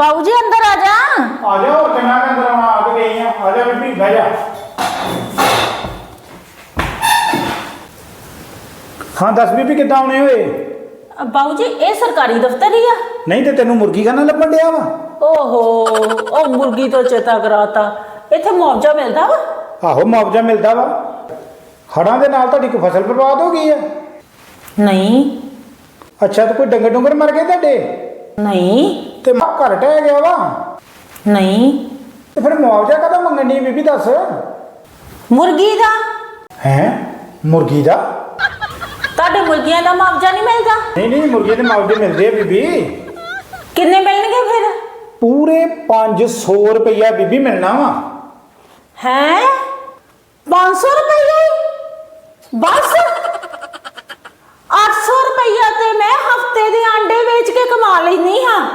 ਬਾਊ ਜੀ ਅੰਦਰ ਆ ਜਾ। ਆ ਜਾ ਹੋਰ ਕਿੰਨਾ ਕੁ ਅੰਦਰ ਆਉਣਾ ਆ ਕੇ ਗਈ ਆ ਆ ਜਾ ਬੀਬੀ ਬਹਿ ਜਾ। ਹਾਂ ਦੱਸ ਬੀਬੀ ਕਿੱਦਾਂ ਆਉਣੇ ਹੋਏ? ਬਾਊ ਜੀ ਇਹ ਸਰਕਾਰੀ ਦਫ਼ਤਰ ਹੀ ਆ। ਨਹੀਂ ਤੇ ਤੈਨੂੰ ਮੁਰਗੀ ਖਾਣਾ ਲੱਭਣ ਡਿਆ ਵਾ? ਓਹੋ ਉਹ ਮੁਰਗੀ ਤੋਂ ਚੇਤਾ ਕਰਾਤਾ। ਇੱਥੇ ਮੁਆਵਜ਼ਾ ਮਿਲਦਾ ਵਾ? ਆਹੋ ਮੁਆਵਜ਼ਾ ਮਿਲਦਾ ਵਾ। ਹੜਾਂ ਦੇ ਨਾਲ ਤੁਹਾਡੀ ਕੋਈ ਫਸਲ ਬਰਬਾਦ ਹੋ ਗਈ ਆ? ਨਹੀਂ। ਅੱਛਾ ਤੇ ਕੋਈ ਡੰਗਰ ਡੁੰਗਰ ਮਰ ਗਏ ਤੁਹਾਡੇ? ਨਹੀਂ। ਤੇ ਮਾ ਘਰ ਟਹਿ ਗਿਆ ਵਾ। ਨਹੀਂ। ਤੇ ਫਿਰ ਮੁਆਵਜ਼ਾ ਕਦੋਂ ਮੰਗਣ ਬੀਬੀ ਦੱਸ? ਮੁਰਗੀ ਦਾ? ਹੈ? ਮੁਰਗੀ ਦਾ? ਤੁਹਾਡੇ ਮੁਰਗੀਆਂ ਦਾ ਮੁਆਵਜ਼ਾ ਨਹੀਂ ਮਿਲਦਾ? ਨਹੀਂ ਨਹੀਂ ਮੁਰਗੀ ਦੇ ਮੁਆਵਜ਼ੇ ਮਿਲਦੇ ਆ ਬੀਬੀ। ਕਿੰਨੇ ਮਿਲਣਗੇ ਫਿਰ? ਪੂਰੇ 500 ਰੁਪਈਆ ਬੀਬੀ ਮਿਲਣਾ ਵਾ। ਹੈ? 500 ਰੁਪਏ ਬਸ? 800 ਰੁਪਈਆ ਤੇ ਮੈਂ ਹਫ਼ਤੇ ਦੇ ਆਂਡੇ ਵੇਚ ਕੇ ਕਮਾ ਲੈਂਦੀ ਹਾਂ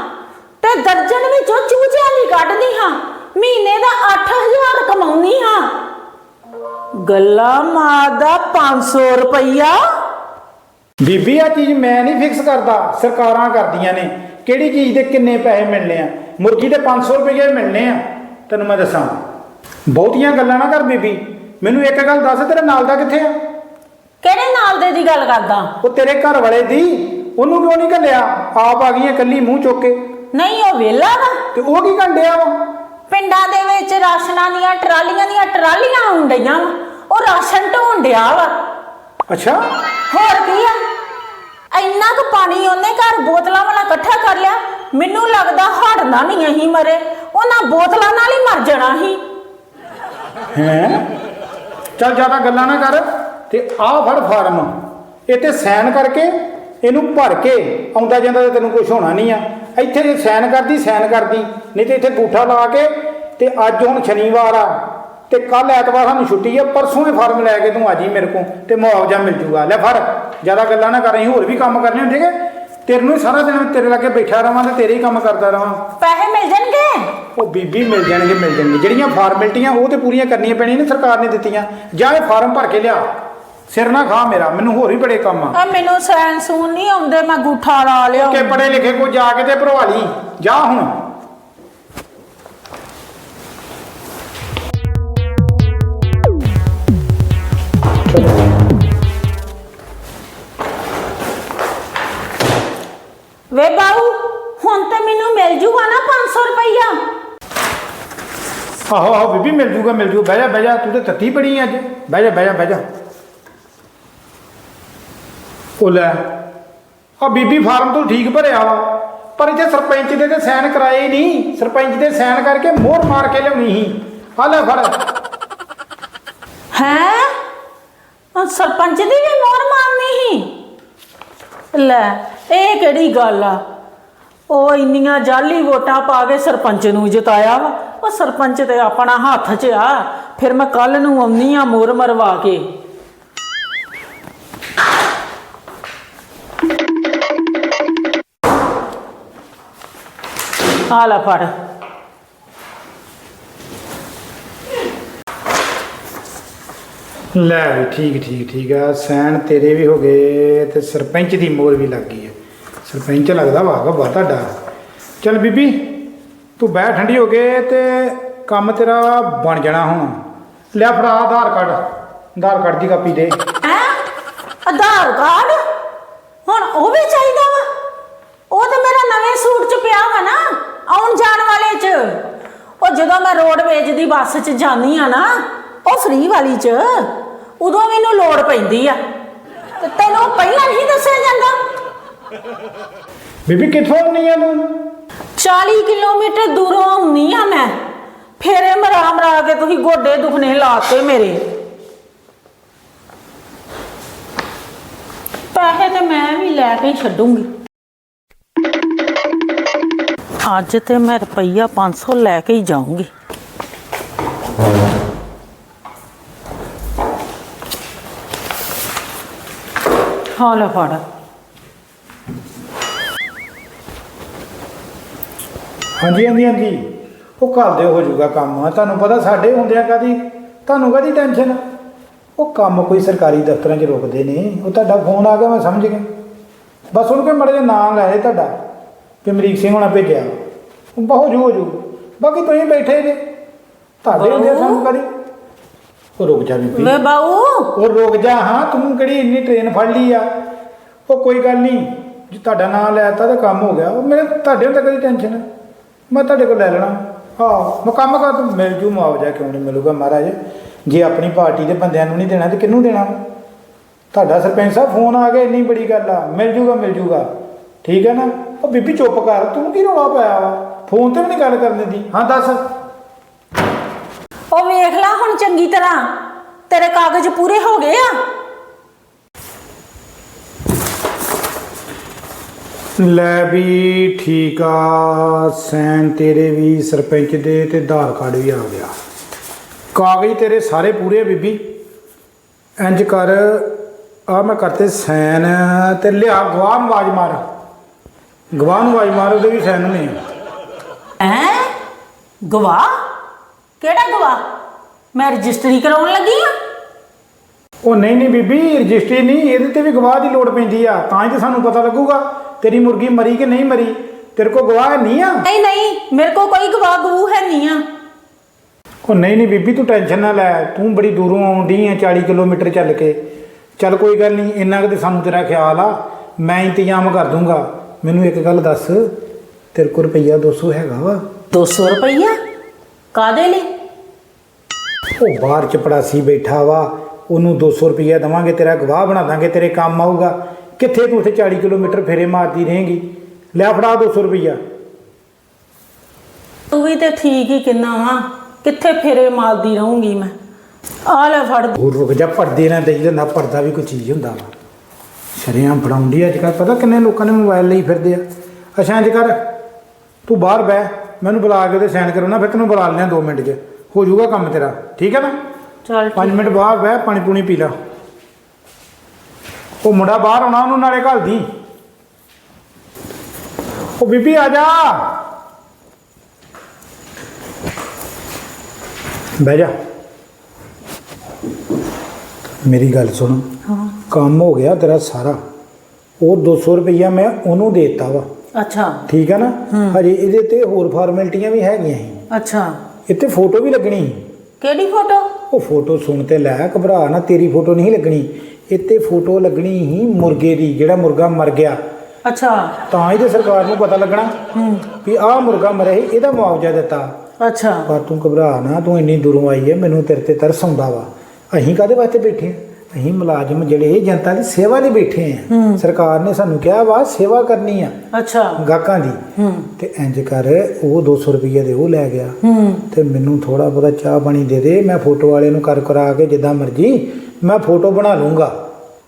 ਤੇ ਦਰਜਨ ਵਿੱਚੋਂ ਚੂਚਿਆਂ ਨਹੀਂ ਕੱਢਦੀ ਹਾਂ। ਮਹੀਨੇ ਦਾ 8000 ਕਮਾਉਣੀ ਹਾਂ। ਗੱਲਾ ਮਾਦਾ 500 ਰੁਪਈਆ। ਬੀਬੀ ਆ ਚੀਜ਼ ਮੈਂ ਨਹੀਂ ਫਿਕਸ ਕਰਦਾ। ਸਰਕਾਰਾਂ ਕਰਦੀਆਂ ਨੇ। ਕਿਹੜੀ ਚੀਜ਼ ਦੇ ਕਿੰਨੇ ਪੈਸੇ ਮਿਲਣੇ ਆ? ਮੁਰਗੀ ਦੇ 500 ਰੁਪਏ ਮਿਲਣੇ ਆ। ਤੈਨੂੰ ਮੈਂ ਦੱਸਾਂ। ਬਹੁਤੀਆਂ ਗੱਲਾਂ ਨਾ ਕਰ ਬੀਬੀ। ਮੈਨੂੰ ਇੱਕ ਗੱਲ ਦੱਸ, ਤੇਰਾ ਨਾਲ ਦਾ ਕਿੱਥੇ ਆ? ਕਿਹੜੇ ਨਾਲ ਦੇ ਦੀ ਗੱਲ ਕਰਦਾ? ਉਹ ਤੇਰੇ ਘਰ ਵਾਲੇ ਦੀ? ਉਹਨੂੰ ਕਿਉਂ ਨਹੀਂ ਘੱਲਿਆ? ਆਪ ਆ ਗਈਆਂ ਕੱਲੀ ਮੂੰਹ ਚੁੱਕ ਕੇ। ਨਹੀਂ ਉਹ ਵੇਲਾ ਵਾ। ਤੇ ਉਹ ਕੀ ਘੰਡਿਆ ਵਾ? ਪਿੰਡਾਂ ਦੇ ਵਿੱਚ ਰਾਸ਼ਨਾਂ ਦੀਆਂ ਟਰਾਲੀਆਂ ਦੀਆਂ ਟਰਾਲੀਆਂ ਹੁੰਦੀਆਂ ਵਾ। ਉਹ ਰਾਸ਼ਨ ਢੋਣ ਡਿਆ ਵਾ। ਅੱਛਾ। ਹੋਰ ਕੀ ਆ? ਇੰਨਾ ਕੁ ਪਾਣੀ ਉਹਨੇ ਘਰ ਬੋਤਲਾਂ ਵਾਲਾ ਇਕੱਠਾ ਕਰ ਲਿਆ। ਮੈਨੂੰ ਲੱਗਦਾ ਹੜਨਾ ਨਹੀਂ ਅਹੀਂ ਮਰੇ। ਉਹਨਾਂ ਬੋਤਲਾਂ ਨਾਲ ਹੀ ਮਰ ਜਾਣਾ ਸੀ ਹੈ? ਚੱਲ ਜ਼ਿਆਦਾ ਗੱਲਾਂ ਨਾ ਕਰ। ਤੇ ਆਹ ਫੜ ਫਾਰਮ। ਇੱਥੇ ਸਾਈਨ ਕਰਕੇ ਇਹਨੂੰ ਭਰ ਕੇ ਆਉਂਦਾ ਜਾਂਦਾ ਤੇ ਤੈਨੂੰ ਕੁਝ ਹੋਣਾ ਨਹੀਂ ਆ। ਇੱਥੇ ਜੇ ਸਾਈਨ ਕਰਦੀ ਸਾਈਨ ਕਰਦੀ। ਨਹੀਂ ਤੇ ਇੱਥੇ ਗੂਠਾ ਲਾ ਕੇ ਤੇ ਅੱਜ ਹੁਣ ਸ਼ਨੀਵਾਰ ਆ ਤੇ ਕੱਲ ਐਤਵਾਰ ਸਾਨੂੰ ਛੁੱਟੀ ਆ ਪਰਸੋਂ ਇਹ ਫਾਰਮ ਲੈ ਕੇ ਤੂੰ ਆ ਜੀ ਮੇਰੇ ਕੋਲ ਤੇ ਮੁਆਵਜ਼ਾ ਮਿਲ ਜੂਗਾ। ਲੈ ਫੜ ਜ਼ਿਆਦਾ ਗੱਲਾਂ ਨਾ ਕਰ ਅਸੀਂ ਹੋਰ ਵੀ ਕੰਮ ਕਰਨੇ ਹੁੰਦੇ ਕਿ ਤੇਰੇ ਨੂੰ ਹੀ ਸਾਰਾ ਦਿਨ ਤੇਰੇ ਲਾਗੇ ਬੈਠਾ ਰਵਾਂ ਤੇ ਤੇਰੇ ਹੀ ਕੰਮ ਕਰਦਾ ਰਵਾਂ। ਪੈਸੇ ਮਿਲ ਜਾਣਗੇ? ਉਹ ਬੀਬੀ ਮਿਲ ਜਾਣਗੇ ਮਿਲ ਜਾਣਗੇ। ਜਿਹੜੀਆਂ ਫਾਰਮੈਲਿਟੀਆਂ ਉਹ ਤੇ ਪੂਰੀਆਂ ਕਰਨੀਆਂ ਪੈਣੀਆਂ ਨੇ ਸਰਕਾਰ ਨੇ ਦਿੱਤੀਆਂ। ਜਾਂ ਇਹ ਫਾਰਮ ਭਰ ਕੇ ਲਿਆ। ਸਿਰ ਨਾ ਖਾ ਮੇਰਾ ਮੈਨੂੰ ਹੋਰ ਹੀ ਬੜੇ ਕੰਮ ਆ। ਆ ਮੈਨੂੰ ਸੈਨ ਸੂਨ ਨਹੀਂ ਆਉਂਦੇ ਮੈਂ ਗੂਠਾ ਲਾ ਲਿਆ ਕਿ ਪੜੇ ਲਿਖੇ ਕੋ ਜਾ ਕੇ ਤੇ ਭਰਵਾ ਲਈ। ਜਾ ਹੁਣ। ਵੇ ਬਾਊ ਹੁਣ ਤੇ ਮੈਨੂੰ ਮਿਲ ਜੂਗਾ ਨਾ 500 ਰੁਪਈਆ। ਆਹੋ ਆਹੋ ਬੀਬੀ ਮਿਲ ਜੂਗਾ ਮਿਲ ਜੂ ਬਹਿ ਜਾ ਬਹਿ ਜਾ ਤੂੰ ਤੇ ਤੱਤੀ ਪੜੀ ਅੱਜ। ਬਹਿ ਜਾ ਬਹਿ ਜਾ ਬਹਿ ਜਾ। ਉਹ ਲੈ। ਆ ਬੀਬੀ ਫਾਰਮ ਤੋਂ ਠੀਕ ਭਰਿਆ ਵਾ, ਪਰ ਇੱਥੇ ਸਰਪੰਚ ਦੇ ਤੇ ਸਾਈਨ ਕਰਾਏ ਹੀ ਨਹੀਂ, ਸਰਪੰਚ ਦੇ ਸਾਈਨ ਕਰਕੇ ਮੋਹਰ ਮਾਰ ਕੇ ਲਿਆਉਣੀ ਸੀ। ਆ ਲੈ ਫੜ। ਹੈ? ਸਰਪੰਚ ਦੀ ਵੀ ਮੋਹਰ ਮਾਰਨੀ ਸੀ? ਲੈ, ਇਹ ਕਿਹੜੀ ਗੱਲ ਆ? ਉਹ ਇੰਨੀਆਂ ਜਾਲੀ ਵੋਟਾਂ ਪਾ ਕੇ ਸਰਪੰਚ ਨੂੰ ਜਿਤਾਇਆ ਵਾ। ਉਹ ਸਰਪੰਚ ਤੇ ਆਪਣਾ ਹੱਥ 'ਚ ਆ। ਫਿਰ ਮੈਂ ਕੱਲ ਨੂੰ ਆਉਣੀ ਆ ਮੋਰ ਮਰਵਾ ਕੇ। ਆ ਲੈ ਫੜ। ਲੈ ਵੀ ਠੀਕ ਠੀਕ ਠੀਕ ਆ। ਸੈਨ ਤੇਰੇ ਵੀ ਹੋ ਗਏ ਤੇ ਸਰਪੰਚ ਦੀ ਮੋਹਰ ਵੀ ਲੱਗ ਗਈ ਹੈ ਸਰਪੰਚ ਲੱਗਦਾ ਵਾਹ ਵਾ ਤੁਹਾਡਾ। ਚਲ ਬੀਬੀ ਤੂੰ ਬਹਿ ਠੰਡੀ ਹੋ ਗਏ ਤੇ ਕੰਮ ਤੇਰਾ ਬਣ ਜਾਣਾ ਹੁਣ। ਲੈ ਫੜਾ ਆਧਾਰ ਕਾਰਡ। ਆਧਾਰ ਕਾਰਡ ਦੀ ਕਾਪੀ ਦੇ। ਹੈ? ਆਧਾਰ ਕਾਰਡ? ਹੁਣ ਉਹ ਵੀ ਚਾਹੀਦਾ ਵਾ? ਉਹ ਤਾਂ ਮੇਰਾ ਨਵੇਂ ਸੂਟ ਚ ਪਿਆ ਵਾ ਨਾ ਆਉਣ ਜਾਣ ਵਾਲੇ ਚ। ਉਹ ਜਦੋਂ ਮੈਂ ਰੋਡਵੇਜ ਦੀ ਬੱਸ ਚ ਜਾਂਦੀ ਆ ਨਾ ਉਹ ਫ੍ਰੀ ਵਾਲੀ ਚ ਉਦੋਂ ਮੈਨੂੰ ਲੋੜ ਪੈਂਦੀ ਆ। ਤੇ ਤੈਨੂੰ ਪਹਿਲਾਂ ਨਹੀਂ ਦੱਸਿਆ ਜਾਂਦਾ? ਬੀਬੀ ਕਿੱਥੋਂ ਆਉਣੀ ਆ ਤੂੰ? 40 ਕਿਲੋਮੀਟਰ ਦੂਰੋਂ ਆਉਣੀ ਆ ਮੈਂ। ਫੇਰੇ ਮਰਾ ਮਰਾ ਕੇ ਤੁਸੀਂ ਗੋਡੇ ਦੁਖਣੇ ਲਾਤੇ ਮੇਰੇ। ਪੈਸੇ ਤੇ ਮੈਂ ਵੀ ਲੈ ਕੇ ਛੱਡੂੰਗੀ। ਅੱਜ ਤੇ ਮੈਂ ਰੁਪਈਆ 500 ਲੈ ਕੇ ਹੀ ਜਾਊਂਗੀ। ਹਾਂ ਲੈ ਫੜ। ਹਾਂਜੀ ਹਾਂਜੀ ਹਾਂਜੀ। ਉਹ ਘਰ ਦੇ ਹੋ ਜਾਊਗਾ ਕੰਮ। ਤੁਹਾਨੂੰ ਪਤਾ ਸਾਡੇ ਹੁੰਦਿਆਂ ਕਾਦੀ ਤੁਹਾਨੂੰ ਕਾਦੀ ਟੈਨਸ਼ਨ ਉਹ ਕੰਮ ਕੋਈ ਸਰਕਾਰੀ ਦਫ਼ਤਰਾਂ 'ਚ ਰੁਕਦੇ ਨੇ। ਉਹ ਤੁਹਾਡਾ ਫੋਨ ਆ ਗਿਆ ਮੈਂ ਸਮਝ ਗਿਆ। ਬਸ ਉਹਨੂੰ ਕਿ ਮੜੇ ਲੈ ਤੁਹਾਡਾ। ਕਿ ਅਮਰੀਕ ਸਿੰਘ ਹੋਣਾ ਭੇਜਿਆ। ਬਹੁਤ ਜੂ ਹੋ ਜੂ। ਬਾਕੀ ਤੁਸੀਂ ਬੈਠੇ ਜੇ। ਤੁਹਾਡੇ ਹੁੰਦੇ ਸਾਨੂੰ ਕਰੀ ਉਹ ਰੁਕ ਜਾ ਬੀਬੀ। ਵੇ ਬਾਊ। ਉਹ ਰੁਕ ਜਾ ਹਾਂ ਤੂੰ ਕਿਹੜੀ ਇੰਨੀ ਟ੍ਰੇਨ ਫੜ ਲਈ ਆ। ਉਹ ਕੋਈ ਗੱਲ ਨਹੀਂ ਜੇ ਤੁਹਾਡਾ ਨਾਮ ਲੈਤਾ ਤਾਂ ਕੰਮ ਹੋ ਗਿਆ। ਉਹ ਮੇਰੇ ਤੁਹਾਡੇ ਹੁੰਦਾ ਕਦੀ ਟੈਨਸ਼ਨ ਮੈਂ ਤੁਹਾਡੇ ਕੋਲ ਲੈ ਲੈਣਾ। ਹਾਂ ਮੈਂ ਕੰਮ ਕਰ ਤੂੰ ਮਿਲ ਜੂ ਮੁਆਵਜ਼ਾ ਕਿਉਂ ਨਹੀਂ ਮਿਲੂਗਾ ਮਹਾਰਾਜ? ਜੇ ਆਪਣੀ ਪਾਰਟੀ ਦੇ ਬੰਦਿਆਂ ਨੂੰ ਨਹੀਂ ਦੇਣਾ ਤੇ ਕਿਹਨੂੰ ਦੇਣਾ? ਤੁਹਾਡਾ ਸਰਪੰਚ ਸਾਹਿਬ ਫੋਨ ਆ ਗਿਆ ਇੰਨੀ ਬੜੀ ਗੱਲ ਆ। ਮਿਲ ਜੂਗਾ ਮਿਲ ਜੂਗਾ। ਠੀਕ ਹੈ ਨਾ? ਉਹ ਬੀਬੀ ਚੁੱਪ ਕਰ ਤੂੰ ਕੀ ਰੌਲਾ ਪਾਇਆ ਵਾ? ਫੋਨ ਤੇ ਵੀ ਨਹੀਂ ਗੱਲ ਕਰਨ ਦਿੰਦੀ। ਹਾਂ ਦੱਸ। ਉਹ ਵੇਖ ਲੈ ਹੁਣ ਚੰਗੀ ਤਰ੍ਹਾਂ। ਤੇਰੇ ਕਾਗਜ਼ ਪੂਰੇ ਹੋ ਗਏ ਆ? ਲੈ ਵੀ ਠੀਕ ਆ ਸੈਨ ਤੇਰੇ ਵੀ ਸਰਪੰਚ ਦੇ ਤੇ ਆਧਾਰ ਕਾਰਡ ਵੀ ਆ ਗਿਆ। ਕਾਗਜ਼ ਤੇਰੇ ਸਾਰੇ ਪੂਰੇ ਆ ਬੀਬੀ। ਇੰਜ ਕਰ ਆ ਮੈਂ ਕਰਤੇ ਸੈਨ ਤੇ ਲਿਆ ਗਵਾਹ ਆਵਾਜ਼ ਮਾਰ। ਗਵਾਹ ਨੂੰ ਆਵਾਜ਼ ਮਾਰ ਉਹਦੇ ਵੀ ਸੈਨ ਨੇ। ਐ ਗਵਾਹ? ਕਿਹੜਾ ਗਵਾਹ? ਮੈਂ ਰਜਿਸਟਰੀ ਕਰਾਉਣ ਲੱਗੀ ਆ? ਉਹ ਨਹੀਂ ਨਹੀਂ ਬੀਬੀ ਰਜਿਸਟਰੀ ਨਹੀਂ ਇਹਦੇ ਤੇ ਵੀ ਗਵਾਹ ਦੀ ਲੋੜ ਪੈਂਦੀ ਆ। ਤਾਂ ਹੀ ਤੇ ਸਾਨੂੰ ਪਤਾ ਲੱਗੂਗਾ ਤੇਰੀ ਮੁਰਗੀ ਮਰੀ ਕਿ ਨਹੀਂ ਮਰੀ। ਤੇਰੇ ਕੋਲ ਗਵਾਹ ਨਹੀਂ ਆ? ਨਹੀਂ ਨਹੀਂ ਮੇਰੇ ਕੋਲ ਕੋਈ ਗਵਾਹ ਗਵੂ ਹੈ ਨਹੀਂ ਆ। ਉਹ ਨਹੀਂ ਨਹੀਂ ਬੀਬੀ ਤੂੰ ਟੈਨਸ਼ਨ ਨਾ ਲੈ। ਤੂੰ ਬੜੀ ਦੂਰੋਂ ਆਉਂਦੀ ਆ 40 ਕਿਲੋਮੀਟਰ ਚੱਲ ਕੇ। ਚੱਲ ਕੋਈ ਗੱਲ ਨਹੀਂ ਇੰਨਾ ਕੁ ਤੇ ਸਾਨੂੰ ਤੇਰਾ ਖਿਆਲ ਆ। ਮੈਂ ਇੰਤਜ਼ਾਮ ਕਰ ਦੂੰਗਾ। ਮੈਨੂੰ ਇੱਕ ਗੱਲ ਦੱਸ ਤੇਰੇ ਕੋਲ ਰੁਪਈਆ 200 ਹੈਗਾ ਵਾ। 200 ਰੁਪਈਆ? ਕਾਦੇ ਲਈ? ਉਹ ਬਾਹਰ ਚਪੜਾਸੀ ਬੈਠਾ ਵਾ ਉਹਨੂੰ 200 ਰੁਪਈਆ ਦਵਾਂਗੇ ਤੇਰਾ ਗਵਾਹ ਬਣਾ ਦਾਂਗੇ ਤੇਰੇ ਕੰਮ ਆਊਗਾ। ਕਿੱਥੇ ਤੂੰ ਉੱਥੇ 40 ਕਿਲੋਮੀਟਰ ਫੇਰੇ ਮਾਰਦੀ ਰਹੇਂਗੀ? ਲੈ ਫੜਾ 200 ਰੁਪਈਆ। ਤੂੰ ਵੀ ਤੇ ਠੀਕ ਹੀ ਕਿੰਨਾ ਵਾ ਕਿੱਥੇ ਫੇਰੇ ਮਾਰਦੀ ਰਹੂੰਗੀ ਮੈਂ? ਆ ਲੈ ਫੜ। ਹੋਰ ਰੁਕ ਜਾ ਪਰਦੇ ਨਾ ਦੇਈ ਲੈਂਦਾ ਪਰਦਾ ਵੀ ਕੋਈ ਚੀਜ਼ ਹੁੰਦਾ ਵਾ। ਸ਼ਰਿਆਂ ਫੜਾਉਂਦੀ ਅੱਜ ਕੱਲ੍ਹ ਪਤਾ ਕਿੰਨੇ ਲੋਕਾਂ ਨੇ ਮੋਬਾਈਲ ਲਈ ਫਿਰਦੇ ਆ? ਅੱਛਾ ਇੰਜ ਕਰ। ਤੂੰ ਬਾਹਰ ਬਹਿ ਮੈਨੂੰ ਬੁਲਾ ਕੇ ਤੇ ਸਾਈਨ ਕਰਾਉਣਾ ਫਿਰ ਤੈਨੂੰ ਬੁਲਾ ਲੈਣਾ 2 ਮਿੰਟ 'ਚ। ਹੋ ਜਾਊਗਾ ਕੰਮ ਤੇਰਾ। ਠੀਕ ਹੈ ਨਾ? ਚੱਲ 5 ਮਿੰਟ ਬਾਹਰ ਬਹਿ ਪਾਣੀ ਪੂਣੀ ਪੀ ਲਾ। ਉਹ ਮੁੰਡਾ ਬਾਹਰ ਆਉਣਾ ਉਹਨੂੰ ਨਾਲੇ ਘੱਲ ਦੀ। ਉਹ ਬੀਬੀ ਆ ਜਾ। ਬਹਿ ਜਾ। ਮੇਰੀ ਗੱਲ ਸੁਣ। ਹਾਂ। ਕੰਮ ਹੋ ਗਿਆ ਤੇਰਾ ਸਾਰਾ। ਉਹ 200 ਰੁਪਈਆ ਮੈਂ ਉਹਨੂੰ ਦੇਤਾ ਵਾ। ਅੱਛਾ। ਠੀਕ ਹੈ ਨਾ? ਹਜੇ ਇਹਦੇ ਤੇ ਹੋਰ ਫਾਰਮੈਲਿਟੀਆਂ ਵੀ ਹੈਗੀਆਂ ਸੀ। ਅੱਛਾ। ਇੱਥੇ ਫੋਟੋ ਵੀ ਲੱਗਣੀ ਸੀ। ਕਿਹੜੀ ਫੋਟੋ? ਉਹ ਫੋਟੋ ਸੁਣ ਤੇ ਲੈ ਘਬਰਾ ਨਾ ਤੇਰੀ ਫੋਟੋ ਨਹੀਂ ਲੱਗਣੀ। ਇੱਥੇ ਫੋਟੋ ਲੱਗਣੀ ਹੀ ਮੁਰਗੇ ਦੀ ਜਿਹੜਾ ਮੁਰਗਾ ਮਰ ਗਿਆ। ਅੱਛਾ। ਤਾਂ ਹੀ ਤੇ ਸਰਕਾਰ ਨੂੰ ਪਤਾ ਲੱਗਣਾ ਵੀ ਆਹ ਮੁਰਗਾ ਮਰਿਆ ਸੀ ਇਹਦਾ ਮੁਆਵਜ਼ਾ ਦਿੱਤਾ। ਅੱਛਾ। ਪਰ ਤੂੰ ਘਬਰਾ ਨਾ ਤੂੰ ਇੰਨੀ ਦੂਰੋਂ ਆਈ ਹੈ ਮੈਨੂੰ ਤੇਰੇ ਤੇ ਤਰਸ ਆਉਂਦਾ ਵਾ। ਅਸੀਂ ਕਾਦੇ ਵਾਸਤੇ ਬੈਠੇ ਆ? ਅਸੀਂ ਮੁਲਾਜ਼ਮ ਜਿਹੜੇ ਜਨਤਾ ਦੀ ਸੇਵਾ ਲਈ ਬੈਠੇ ਆ। ਸਰਕਾਰ ਨੇ ਸਾਨੂੰ ਕਿਹਾ ਵਾ ਸੇਵਾ ਕਰਨੀ ਆ ਅੱਛਾ। ਗਾਹਕਾਂ ਦੀ। ਤੇ ਇੰਜ ਕਰ ਉਹ 200 ਰੁਪਏ ਦੇ ਉਹ ਲੈ ਗਿਆ। ਤੇ ਮੈਨੂੰ ਥੋੜਾ ਬਹੁਤਾ ਚਾਹ ਪਾਣੀ ਦੇ ਦੇ ਮੈਂ ਫੋਟੋ ਵਾਲੇ ਨੂੰ ਕਰ ਕਰਾ ਕੇ ਜਿੱਦਾਂ ਮਰਜ਼ੀ ਮੈਂ ਫੋਟੋ ਬਣਾ ਲੂੰਗਾ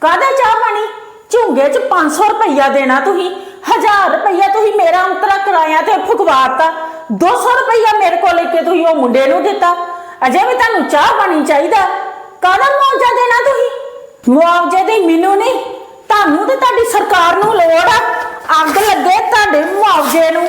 ਕਾਹਦਾ ਚਾਹ ਪਾਣੀ? ਝੁੰਗੇ 'ਚ 500 ਰੁਪਈਆ ਦੇਣਾ ਤੁਸੀਂ। 1000 ਰੁਪਈਆ ਤੁਸੀਂ ਮੇਰਾ ਅੰਤਰਾ ਕਰਾਇਆ ਤੇ ਫੁਕਵਾਤਾ 200 ਰੁਪਈਆ ਮੇਰੇ ਕੋਲ ਲੈ ਕੇ ਤੁਸੀਂ ਉਹ ਮੁੰਡੇ ਨੂੰ ਦਿੱਤਾ। ਅਜੇ ਵੀ ਤੁਹਾਨੂੰ ਚਾਹ ਪਾਣੀ ਚਾਹੀਦਾ। ਕਾਹਦਾ ਮੁਆਵਜ਼ਾ ਦੇਣਾ ਤੁਸੀਂ? ਮੁਆਵਜ਼ੇ ਦੇ ਮੈਨੂੰ ਨਹੀਂ, ਤੁਹਾਨੂੰ ਤੇ ਤੁਹਾਡੀ ਸਰਕਾਰ ਨੂੰ ਲੋੜ ਆ। ਅੱਗ ਲੱਗੇ ਤੁਹਾਡੇ ਮੁਆਵਜ਼ੇ ਨੂੰ।